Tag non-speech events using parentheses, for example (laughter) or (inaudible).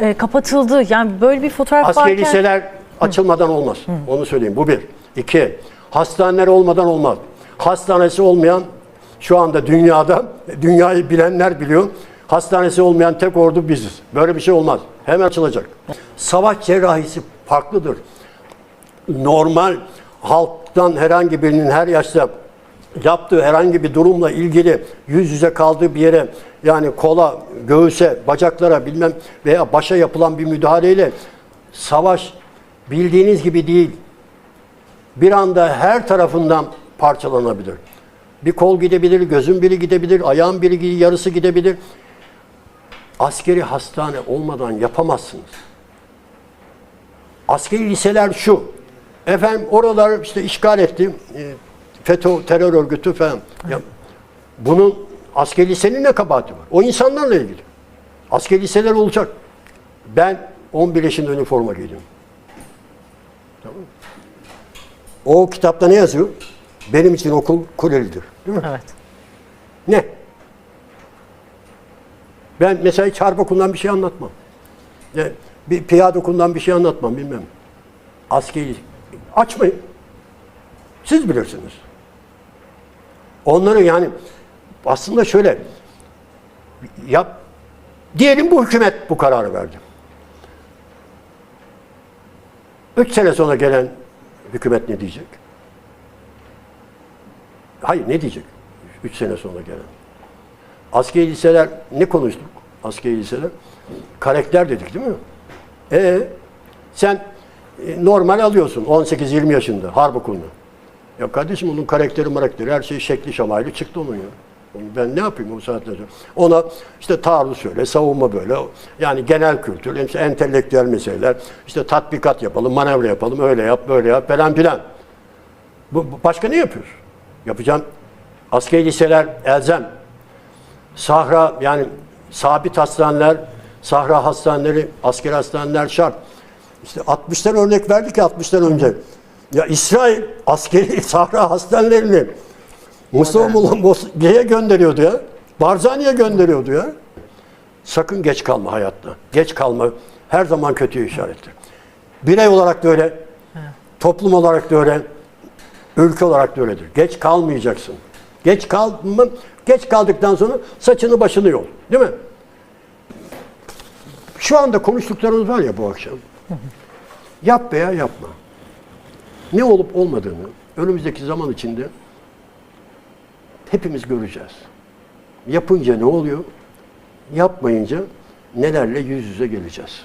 e, kapatıldı. Yani böyle bir fotoğraf Askeri varken liseler açılmadan olmaz. Onu söyleyeyim. Bu bir. İki, hastaneler olmadan olmaz. Hastanesi olmayan şu anda dünyada, dünyayı bilenler biliyor. Hastanesi olmayan tek ordu biziz. Böyle bir şey olmaz. Hemen açılacak. Savaş cerrahisi farklıdır. Normal halktan herhangi birinin her yaşta yaptığı herhangi bir durumla ilgili yüz yüze kaldığı bir yere yani kola, göğüse, bacaklara bilmem veya başa yapılan bir müdahaleyle savaş bildiğiniz gibi değil. Bir anda her tarafından parçalanabilir. Bir kol gidebilir, gözün biri gidebilir, ayağın biri yarısı gidebilir. Askeri hastane olmadan yapamazsınız. Askeri liseler şu. Efendim oralar işte işgal etti. FETÖ terör örgütü falan. Ya, bunun askeri lisenin ne kabahati var? O insanlarla ilgili. Askeri liseler olacak. Ben 11 yaşında üniforma giydim. Tamam? O kitapta ne yazıyor? Benim için okul kulelidir. Değil mi? evet. Ne? Ben mesela hiç harp okulundan bir şey anlatmam. Yani bir piyade okulundan bir şey anlatmam bilmem. Askeri açmayın. Siz bilirsiniz. Onları yani aslında şöyle yap diyelim bu hükümet bu kararı verdi. Üç sene sonra gelen hükümet ne diyecek? Hayır ne diyecek? Üç sene sonra gelen. Askeri liseler ne konuştuk? Askeri liseler. Karakter dedik değil mi? E sen normal alıyorsun 18-20 yaşında harp okulunu. Ya kardeşim onun karakteri marakteri her şey şekli şamaylı çıktı onun ya. Ben ne yapayım o saatten sonra? Ona işte taarruz şöyle, savunma böyle. Yani genel kültür, işte entelektüel meseleler, işte tatbikat yapalım, manevra yapalım, öyle yap, böyle yap falan filan. Bu, başka ne yapıyoruz? Yapacağım. Askeri liseler elzem. Sahra yani sabit hastaneler, sahra hastaneleri, askeri hastaneler şart. İşte 60'tan örnek verdik ya 60'tan önce. Ya İsrail askeri (laughs) sahra hastanelerini Mustafa Mosge'ye gönderiyordu ya. Barzani'ye gönderiyordu ya. Sakın geç kalma hayatta. Geç kalma her zaman kötü işarettir. Birey olarak da öyle, toplum olarak da öyle, ülke olarak da öyledir. Geç kalmayacaksın. Geç kalma, geç kaldıktan sonra saçını başını yol. Değil mi? Şu anda konuştuklarımız var ya bu akşam. Yap veya yapma. Ne olup olmadığını önümüzdeki zaman içinde hepimiz göreceğiz. Yapınca ne oluyor? Yapmayınca nelerle yüz yüze geleceğiz.